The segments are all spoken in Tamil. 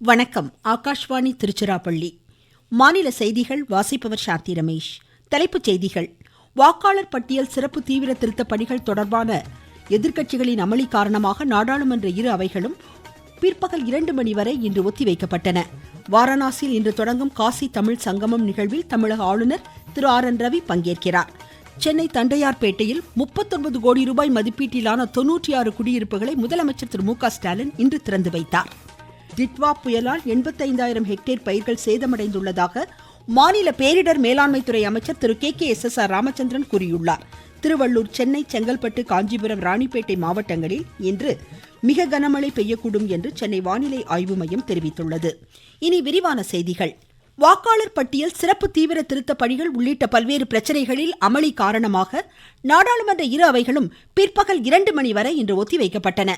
வணக்கம். ஆகாஷ்வாணி திருச்சிராப்பள்ளி. மாநில செய்திகள் வாசிப்பவர் சாந்தி ரமேஷ். தலைப்புச் செய்திகள். வாக்காளர் பட்டியல் சிறப்பு தீவிர திருத்த பணிகள் தொடர்பான எதிர்க்கட்சிகளின் அமளி காரணமாக நாடாளுமன்ற இரு அவைகளும் பிற்பகல் இரண்டு மணி வரை இன்று ஒத்திவைக்கப்பட்டன. வாரணாசியில் இன்று தொடங்கும் காசி தமிழ் சங்கமம் நிகழ்வில் தமிழக ஆளுநர் திரு ஆர் என் ரவி பங்கேற்கிறார். சென்னை தண்டையார்பேட்டையில் முப்பத்தொன்பது கோடி ரூபாய் மதிப்பீட்டிலான தொன்னூற்றி ஆறு குடியிருப்புகளை முதலமைச்சர் திரு மு க ஸ்டாலின் இன்று திறந்து வைத்தார். டிட்வா புயலால் எண்பத்தைந்தாயிரம் ஹெக்டேர் பயிர்கள் சேதமடைந்துள்ளதாக மாநில பேரிடர் மேலாண்மை துறை அமைச்சர் திரு K K S S R Ramachandran கூறியுள்ளார். திருவள்ளூர் சென்னை செங்கல்பட்டு காஞ்சிபுரம் ராணிப்பேட்டை மாவட்டங்களில் இன்று மிக கனமழை பெய்யக்கூடும் என்று சென்னை வானிலை ஆய்வு மையம் தெரிவித்துள்ளது. இனி விரிவான செய்திகள். வாக்காளர் பட்டியல் சிறப்பு தீவிர திருத்த பணிகள் உள்ளிட்ட பல்வேறு பிரச்சனைகளில் அமளி காரணமாக நாடாளுமன்ற இரு அவைகளும் பிற்பகல் இரண்டு மணி வரை இன்று ஒத்திவைக்கப்பட்டன.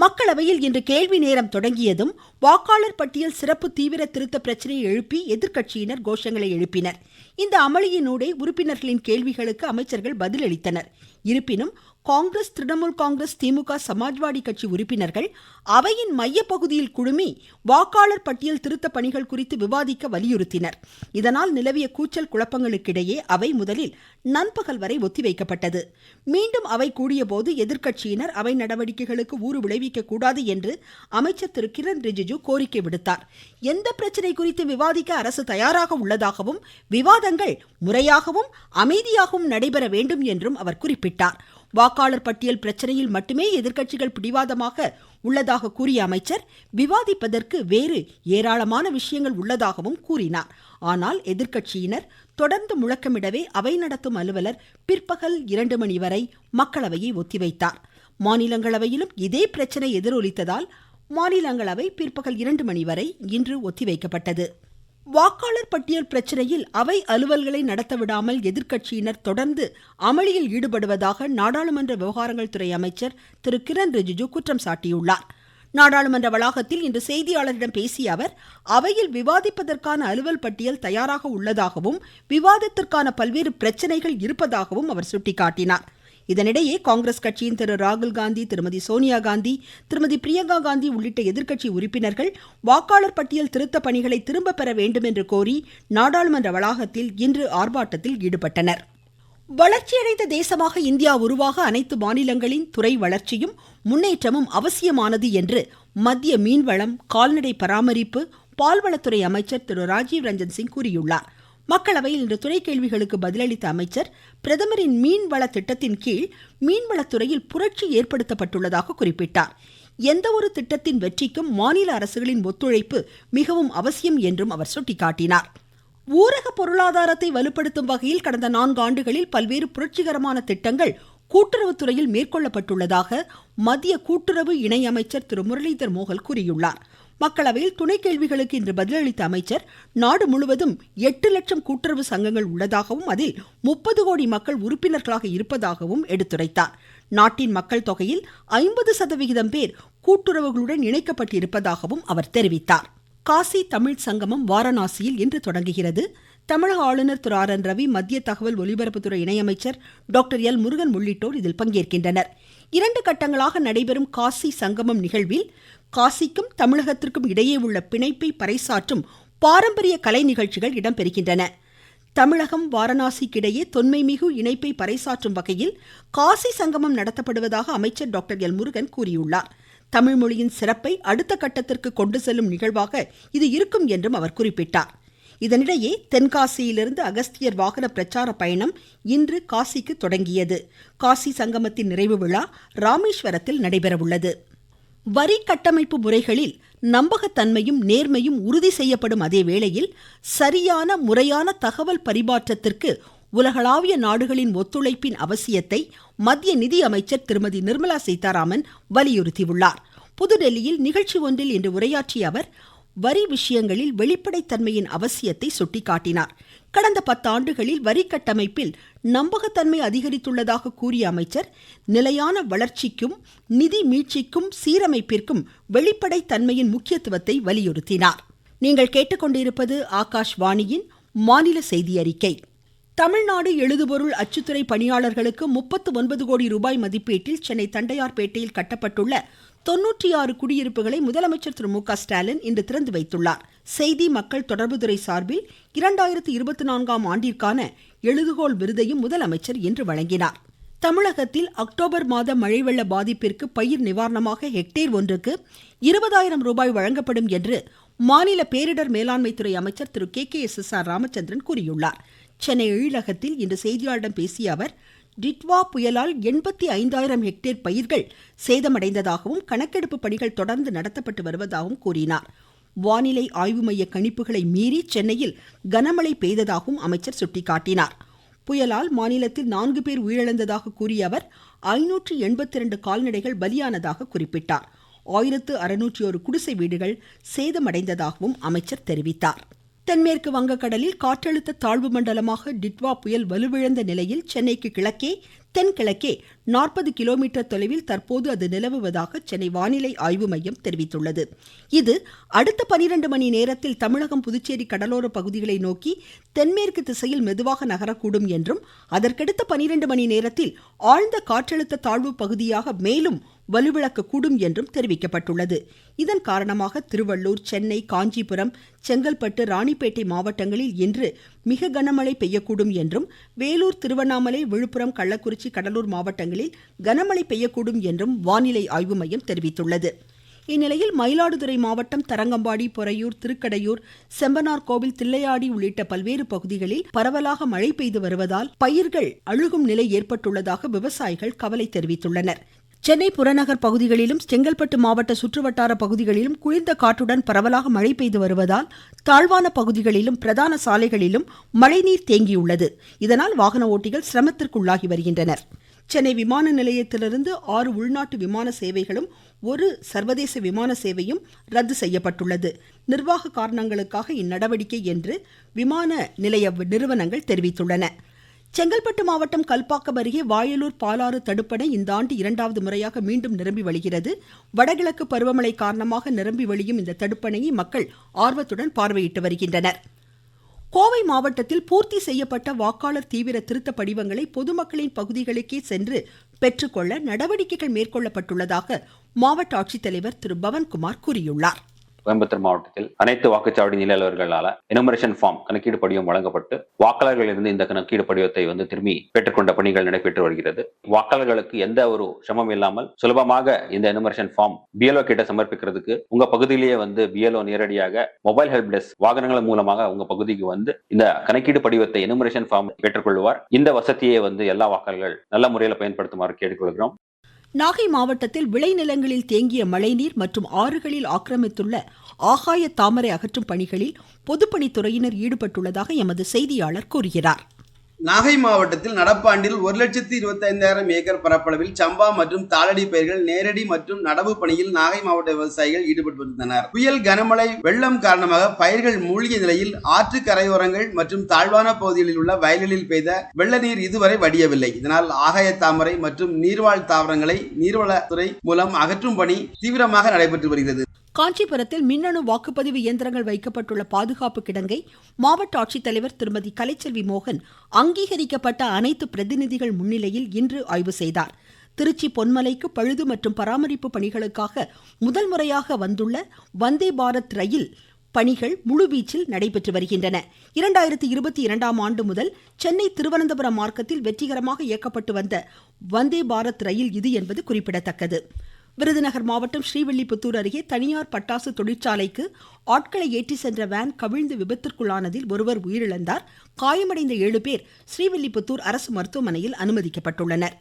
மக்களவையில் இன்று கேள்வி நேரம் தொடங்கியதும் வாக்காளர் பட்டியல் சிறப்பு தீவிர திருத்த பிரச்சனையை எழுப்பி எதிர்க்கட்சியினர் கோஷங்களை எழுப்பினர். இந்த அமளியினூடே உறுப்பினர்களின் கேள்விகளுக்கு அமைச்சர்கள் பதிலளித்தனர். இருப்பினும் காங்கிரஸ் திரிணாமுல் காங்கிரஸ் திமுக சமாஜ்வாடி கட்சி உறுப்பினர்கள் அவையின் மையப்பகுதியில் குழுமி வாக்காளர் பட்டியல் திருத்த பணிகள் குறித்து விவாதிக்க வலியுறுத்தினர். இதனால் நிலவிய கூச்சல் குழப்பங்களுக்கிடையே அவை முதலில் நண்பகல் வரை ஒத்திவைக்கப்பட்டது. மீண்டும் அவை கூடியபோது எதிர்க்கட்சியினர் அவை நடவடிக்கைகளுக்கு ஊறு விளைவிக்க கூடாது என்று அமைச்சர் திரு. கிரண் ரிஜிஜு கோரிக்கை விடுத்தார். எந்த பிரச்சனை குறித்து விவாதிக்க அரசு தயாராக உள்ளதாகவும் விவாதங்கள் முறையாகவும் அமைதியாகவும் நடைபெற வேண்டும் என்றும் அவர் குறிப்பிட்டார். வாக்காளர் பட்டியல் பிரச்சனையில் மட்டுமே எதிர்க்கட்சிகள் பிடிவாதமாக உள்ளதாக கூறிய அமைச்சர் விவாதிப்பதற்கு வேறு ஏராளமான விஷயங்கள் உள்ளதாகவும் கூறினார். ஆனால் எதிர்க்கட்சியினர் தொடர்ந்து முழக்கமிடவே அவை நடத்தும் அலுவலர் பிற்பகல் இரண்டு மணி வரை மக்களவையை ஒத்திவைத்தார். மாநிலங்களவையிலும் இதே பிரச்சனை எதிரொலித்ததால் மாநிலங்களவை பிற்பகல் இரண்டு மணி வரை இன்று ஒத்திவைக்கப்பட்டது. வாக்காளர் பட்டியல் பிரச்சனையில் அவை அலுவல்களை நடத்த விடாமல் எதிர்க்கட்சியினர் தொடர்ந்து அமளியில் ஈடுபடுவதாக நாடாளுமன்ற விவகாரங்கள் துறை அமைச்சர் திரு. கிரண் ரிஜிஜு குற்றம் சாட்டியுள்ளார். நாடாளுமன்ற வளாகத்தில் இன்று செய்தியாளரிடம் பேசிய அவர் அவையில் விவாதிப்பதற்கான அலுவல் பட்டியல் தயாராக உள்ளதாகவும் விவாதத்திற்கான பல்வேறு பிரச்சனைகள் இருப்பதாகவும் அவர் சுட்டிக்காட்டினாா் இதனிடையே காங்கிரஸ் கட்சியின் திரு ராகுல் காந்தி திருமதி சோனியா காந்தி திருமதி பிரியங்கா காந்தி உள்ளிட்ட எதிர்க்கட்சி உறுப்பினர்கள் வாக்காளர் பட்டியல் திருத்த பணிகளை திரும்ப பெற வேண்டும் என்று கோரி நாடாளுமன்ற வளாகத்தில் இன்று ஆர்ப்பாட்டத்தில் ஈடுபட்டனர். வளர்ச்சியடைந்த தேசமாக இந்தியா உருவாக அனைத்து மாநிலங்களின் துறை வளர்ச்சியும் முன்னேற்றமும் அவசியமானது என்று மத்திய மீன்வளம் கால்நடை பராமரிப்பு பால்வளத்துறை அமைச்சர் திரு ராஜீவ் ரஞ்சன் சிங் கூறியுள்ளார். மக்களவையில் இன்று துணை கேள்விகளுக்கு பதிலளித்த அமைச்சர் பிரதமரின் மீன்வள திட்டத்தின் கீழ் மீன்வளத்துறையில் புரட்சி ஏற்படுத்தப்பட்டுள்ளதாக குறிப்பிட்டார். எந்த ஒரு திட்டத்தின் வெற்றிக்கும் மாநில அரசுகளின் ஒத்துழைப்பு மிகவும் அவசியம் என்றும் அவர் சுட்டிக்காட்டினார். ஊரக பொருளாதாரத்தை வலுப்படுத்தும் வகையில் கடந்த நான்கு ஆண்டுகளில் பல்வேறு புரட்சிகரமான திட்டங்கள் கூட்டுறவுத்துறையில் மேற்கொள்ளப்பட்டுள்ளதாக மத்திய கூட்டுறவு இணையமைச்சர் திரு முரளிதர் மோகல் கூறியுள்ளார். மக்களவையில் துணை கேள்விகளுக்கு இன்று பதிலளித்த அமைச்சர் நாடு முழுவதும் எட்டு லட்சம் கூட்டுறவு சங்கங்கள் உள்ளதாகவும் அதில் முப்பது கோடி மக்கள் உறுப்பினர்களாக இருப்பதாகவும் எடுத்துரைத்தார். நாட்டின் மக்கள் தொகையில் ஐம்பது சதவிகிதம் பேர் கூட்டுறவுகளுடன் இணைக்கப்பட்டிருப்பதாகவும் அவர் தெரிவித்தார். காசி தமிழ் சங்கமம் வாரணாசியில் இன்று தொடங்குகிறது. தமிழக ஆளுநர் திரு ஆர் என் ரவி மத்திய தகவல் ஒலிபரப்புத்துறை இணையமைச்சர் டாக்டர் எல் முருகன் உள்ளிட்டோர் இதில் பங்கேற்கின்றனர். இரண்டு கட்டங்களாக நடைபெறும் காசி சங்கமம் நிகழ்வில் காசிக்கும் தமிழகத்திற்கும் இடையே உள்ள பிணைப்பை பறைசாற்றும் பாரம்பரிய கலை நிகழ்ச்சிகள் இடம்பெறுகின்றன. தமிழகம் வாரணாசிக்கிடையே தொன்மைமிகு இணைப்பை பறைசாற்றும் வகையில் காசி சங்கமம் நடத்தப்படுவதாக அமைச்சர் டாக்டர் எல் முருகன் கூறியுள்ளார். தமிழ்மொழியின் சிறப்பை அடுத்த கட்டத்திற்கு கொண்டு செல்லும் நிகழ்வாக இது இருக்கும் என்றும் அவர் குறிப்பிட்டார். இதனிடையே தென்காசியிலிருந்து அகஸ்தியர் வாகன பிரச்சார பயணம் இன்று காசிக்கு தொடங்கியது. காசி சங்கமத்தின் நிறைவு விழா ராமேஸ்வரத்தில் நடைபெறவுள்ளது. வரி கட்டமைப்பு முறைகளில் நம்பகத்தன்மையும் நேர்மையும் உறுதி செய்யப்படும் அதே வேளையில் சரியான முறையான தகவல் பரிமாற்றத்திற்கு உலகளாவிய நாடுகளின் ஒத்துழைப்பின் அவசியத்தை மத்திய நிதி அமைச்சர் திருமதி நிர்மலா சீதாராமன் வலியுறுத்தியுள்ளார். புதுடெல்லியில் நிகழ்ச்சி ஒன்றில் இன்று உரையாற்றிய அவர் வரி விஷயங்களில் வெளிப்படைத்தன்மையின் அவசியத்தை சுட்டிக்காட்டினார். கடந்த பத்தாண்டுகளில் வரி கட்டமைப்பில் நம்பகத்தன்மை அதிகரித்துள்ளதாக கூறிய அமைச்சர் நிலையான வளர்ச்சிக்கும் நிதி மீட்சிக்கும் சீரமைப்பிற்கும் வெளிப்படைத்தன்மையின் முக்கியத்துவத்தை வலியுறுத்தினார். நீங்கள் கேட்டுக்கொண்டிருப்பது ஆகாஷ்வாணியின் மாநில செய்தி அறிக்கை. தமிழ்நாடு எழுதுபொருள் அச்சுத்துறை பணியாளர்களுக்கு முப்பத்து ஒன்பது கோடி ரூபாய் மதிப்பீட்டில் சென்னை தண்டையார்பேட்டையில் கட்டப்பட்டுள்ள தொன்னூற்றி ஆறு குடியிருப்புகளை முதலமைச்சர் திரு மு க ஸ்டாலின் இன்று திறந்து வைத்துள்ளார். செய்தி மக்கள் தொடர்புத்துறை சார்பில் இரண்டாயிரத்தி இருபத்தி நான்காம் ஆண்டிற்கான எழுதுகோள் விருதையும் முதலமைச்சர் இன்று வழங்கினார். தமிழகத்தில் அக்டோபர் மாத மழை வெள்ள பாதிப்பிற்கு பயிர் நிவாரணமாக ஹெக்டேர் ஒன்றுக்கு இருபதாயிரம் ரூபாய் வழங்கப்படும் என்று மாநில பேரிடர் மேலாண்மைத்துறை அமைச்சர் திரு K K S S R Ramachandran கூறியுள்ளார். சென்னை எழிலகத்தில் இன்று செய்தியாளர்களிடம் பேசிய அவர் டிட்வா புயலால் எண்பத்தி ஐந்தாயிரம் ஹெக்டேர் பயிர்கள் சேதமடைந்ததாகவும் கணக்கெடுப்பு பணிகள் தொடர்ந்து நடத்தப்பட்டு வருவதாகவும் கூறினார். வானிலை ஆய்வு மைய கணிப்புகளை மீறி சென்னையில் கனமழை பெய்ததாகவும் அமைச்சர் சுட்டிக்காட்டினார். புயலால் மாநிலத்தில் நான்கு பேர் உயிரிழந்ததாக கூறிய அவர் ஐநூற்று எண்பத்தி இரண்டு கால்நடைகள் பலியானதாக குறிப்பிட்டார். ஆயிரத்து அறுநூற்றி ஒரு குடிசை வீடுகள் சேதமடைந்ததாகவும் அமைச்சர் தெரிவித்தார். தென்மேற்கு வங்கக்கடலில் காற்றழுத்த தாழ்வு மண்டலமாக டிட்வா புயல் வலுவிழந்த நிலையில் சென்னைக்கு கிழக்கே தென்கிழக்கே நாற்பது கிலோமீட்டர் தொலைவில் தற்போது அது நிலவுவதாக சென்னை வானிலை ஆய்வு மையம் தெரிவித்துள்ளது. இது அடுத்த பனிரெண்டு மணி நேரத்தில் தமிழகம் புதுச்சேரி கடலோர பகுதிகளை நோக்கி தென்மேற்கு திசையில் மெதுவாக நகரக்கூடும் என்றும் அதற்கடுத்த பனிரெண்டு மணி நேரத்தில் ஆழ்ந்த காற்றழுத்த தாழ்வு பகுதியாக மேலும் வலுவிழக்கக்கூடும் என்றும் தெரிவிக்கப்பட்டுள்ளது. இதன் காரணமாக திருவள்ளூர் சென்னை காஞ்சிபுரம் செங்கல்பட்டு ராணிப்பேட்டை மாவட்டங்களில் இன்று மிக கனமழை பெய்யக்கூடும் என்றும் வேலூர் திருவண்ணாமலை விழுப்புரம் கள்ளக்குறிச்சி கடலூர் மாவட்டங்களில் கனமழை பெய்யக்கூடும் என்றும் வானிலை ஆய்வு மையம் தெரிவித்துள்ளது. இந்நிலையில் மயிலாடுதுறை மாவட்டம் தரங்கம்பாடி பொறையூர் திருக்கடையூர் செம்பனார் கோவில் தில்லையாடி உள்ளிட்ட பல்வேறு பகுதிகளில் பரவலாக மழை பெய்து வருவதால் பயிர்கள் அழுகும் நிலை ஏற்பட்டுள்ளதாக விவசாயிகள் கவலை தெரிவித்துள்ளனர். சென்னை புறநகர் பகுதிகளிலும் செங்கல்பட்டு மாவட்ட சுற்றுவட்டார பகுதிகளிலும் குளிர்ந்த காற்றுடன் பரவலாக மழை பெய்து வருவதால் தாழ்வான பகுதிகளிலும் பிரதான சாலைகளிலும் மழைநீர் தேங்கியுள்ளது. இதனால் வாகன ஓட்டிகள் சிரமத்திற்குள்ளாகி வருகின்றனர். சென்னை விமான நிலையத்திலிருந்து ஆறு உள்நாட்டு விமான சேவைகளும் ஒரு சர்வதேச விமான சேவையும் ரத்து செய்யப்பட்டுள்ளது. நிர்வாக காரணங்களுக்காக இந்நடவடிக்கை என்று விமான நிலைய நிறுவனங்கள் தெரிவித்துள்ளன. செங்கல்பட்டு மாவட்டம் கல்பாக்கம் அருகே வாயலூர் பாலாறு தடுப்பணை இந்த ஆண்டு இரண்டாவது முறையாக மீண்டும் நிரம்பி வழிகிறது. வடகிழக்கு பருவமழை காரணமாக நிரம்பி வழியும் இந்த தடுப்பணையை மக்கள் ஆர்வத்துடன் பார்வையிட்டு வருகின்றனர். கோவை மாவட்டத்தில் பூர்த்தி செய்யப்பட்ட வாக்காளர் தீவிர திருத்த படிவங்களை பொதுமக்களின் பகுதிகளுக்கே சென்று பெற்றுக்கொள்ள நடவடிக்கைகள் மேற்கொள்ளப்பட்டுள்ளதாக மாவட்ட ஆட்சித்தலைவர் திரு பவன்குமார் கூறியுள்ளார். கோயம்புத்தூர் மாவட்டத்தில் அனைத்து வாக்குச்சாவடி நில அலுவலர்களால எனுமரேஷன் ஃபார்ம் கணக்கீடு படிவம் வழங்கப்பட்டு வாக்காளர்களிலிருந்து இந்த கணக்கீடு படிவத்தை வந்து திரும்பி பெற்றுக்கொண்ட பணிகள் நடைபெற்று வருகிறது. வாக்காளர்களுக்கு எந்த ஒரு சிரமம் இல்லாமல் சுலபமாக இந்த எனுமரேஷன் ஃபார்ம் பிஎல்ஓ கிட்ட சமர்ப்பிக்கிறதுக்கு உங்க பகுதியிலேயே வந்து பிஎல்ஓ நேரடியாக மொபைல் ஹெல்ப் டெஸ்க் வாகனங்கள் மூலமாக உங்க பகுதிக்கு வந்து இந்த கணக்கீடு படிவத்தை எனுமரேஷன் ஃபார்ம் பெற்றுக்கொள்வார் இந்த வசதியை வந்து எல்லா வாக்காளர்கள் நல்ல முறையில் பயன்படுத்துமாறு கேட்டுக்கொள்கிறோம். நாகை மாவட்டத்தில் விளைநிலங்களில் தேங்கிய மழைநீர் மற்றும் ஆறுகளில் ஆக்கிரமித்துள்ள ஆகாய தாமரை அகற்றும் பணிகளில் பொதுப்பணித்துறையினர் ஈடுபட்டுள்ளதாக எமது செய்தியாளர் கூறுகிறார். நாகை மாவட்டத்தில் நடப்பாண்டில் ஒரு லட்சத்தி இருபத்தைந்தாயிரம் ஏக்கர் பரப்பளவில் சம்பா மற்றும் தாளடி பயிர்கள் நேரடி மற்றும் நடவு பணியில் நாகை மாவட்ட விவசாயிகள் ஈடுபட்டு புயல் கனமழை வெள்ளம் காரணமாக பயிர்கள் மூழ்கிய நிலையில் ஆற்று கரையோரங்கள் மற்றும் தாழ்வான பகுதிகளில் உள்ள வயல்களில் பெய்த வெள்ள நீர் இதுவரை வடியவில்லை. இதனால் ஆகாய தாமரை மற்றும் நீர்வாழ் தாவரங்களை நீர்வளத்துறை மூலம் அகற்றும் பணி தீவிரமாக நடைபெற்று வருகிறது. காஞ்சிபுரத்தில் மின்னணு வாக்குப்பதிவு இயந்திரங்கள் வைக்கப்பட்டுள்ள பாதுகாப்பு கிடங்கை மாவட்ட ஆட்சித்தலைவர் திருமதி கலைச்செல்வி மோகன் அங்கீகரிக்கப்பட்ட அனைத்து பிரதிநிதிகள் முன்னிலையில் இன்று ஆய்வு செய்தார். திருச்சி பொன்மலைக்கு பழுது மற்றும் பராமரிப்பு பணிகளுக்காக முதல் முறையாக வந்துள்ள வந்தே பாரத் ரயில் பணிகள் முழுவீச்சில் நடைபெற்று வருகின்றன. இரண்டாயிரத்தி இருபத்தி இரண்டாம் ஆண்டு முதல் சென்னை திருவனந்தபுரம் மார்க்கத்தில் வெற்றிகரமாக இயக்கப்பட்டு வந்த வந்தே பாரத் ரயில் இது என்பது குறிப்பிடத்தக்கது. விருதுநகர் மாவட்டம் ஸ்ரீவில்லிபுத்தூர் அருகே தனியார் பட்டாசு தொழிற்சாலைக்கு ஆட்களை ஏற்றி சென்ற வேன் கவிழ்ந்து விபத்திற்குள்ளானதில் ஒருவர் உயிரிழந்தார். காயமடைந்த ஏழு பேர் ஸ்ரீவில்லிபுத்தூர் அரசு மருத்துவமனையில் அனுமதிக்கப்பட்டுள்ளனர்.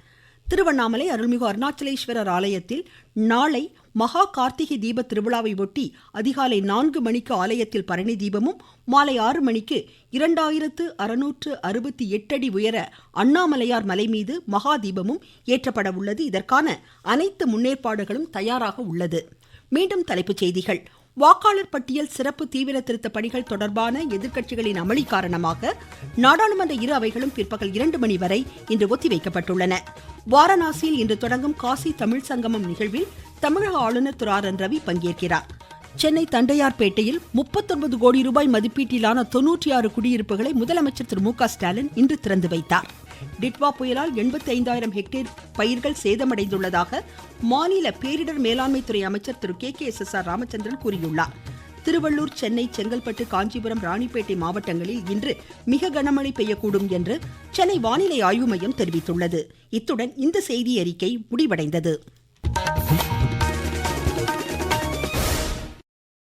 திருவண்ணாமலை அருள்மிகு அருணாச்சலேஸ்வரர் ஆலயத்தில் நாளை மகா கார்த்திகை தீப திருவிழாவை ஒட்டி அதிகாலை நான்கு மணிக்கு ஆலயத்தில் பரணி தீபமும் மாலை ஆறு மணிக்கு இரண்டாயிரத்து அறுநூற்று அறுபத்தி எட்டு அடி உயர அண்ணாமலையார் மலை மீது மகா தீபமும் ஏற்றப்பட உள்ளது. இதற்கான அனைத்து முன்னேற்பாடுகளும் தயாராக உள்ளது. மீண்டும் தலைப்புச் செய்திகள். வாக்காளர் பட்டியல் சிறப்பு தீவிர திருத்த பணிகள் தொடர்பான எதிர்க்கட்சிகளின் அமளி காரணமாக நாடாளுமன்ற இரு அவைகளும் பிற்பகல் இரண்டு மணி வரை இன்று ஒத்திவைக்கப்பட்டுள்ளன. வாரணாசியில் இன்று தொடங்கும் காசி தமிழ் சங்கமம் நிகழ்வில் தமிழக ஆளுநர் திரு ஆர் என் ரவி பங்கேற்கிறார். சென்னை தண்டையார்பேட்டையில் முப்பத்தொன்பது கோடி ரூபாய் மதிப்பீட்டிலான தொன்னூற்றி ஆறு குடியிருப்புகளை முதலமைச்சர் திரு மு க ஸ்டாலின் இன்று திறந்து வைத்தார். டிட்வா புயலால் எண்பத்தி ஐந்தாயிரம் ஹெக்டேர் பயிர்கள் சேதமடைந்துள்ளதாக மாநில பேரிடர் மேலாண்மை துறை அமைச்சர் திரு K K S S R Ramachandran கூறியுள்ளார். திருவள்ளூர் சென்னை செங்கல்பட்டு காஞ்சிபுரம் ராணிப்பேட்டை மாவட்டங்களில் இன்று மிக கனமழை பெய்யக்கூடும் என்று சென்னை வானிலை ஆய்வு மையம் தெரிவித்துள்ளது. இத்துடன் இந்த செய்தி அறிக்கை முடிவடைந்தது.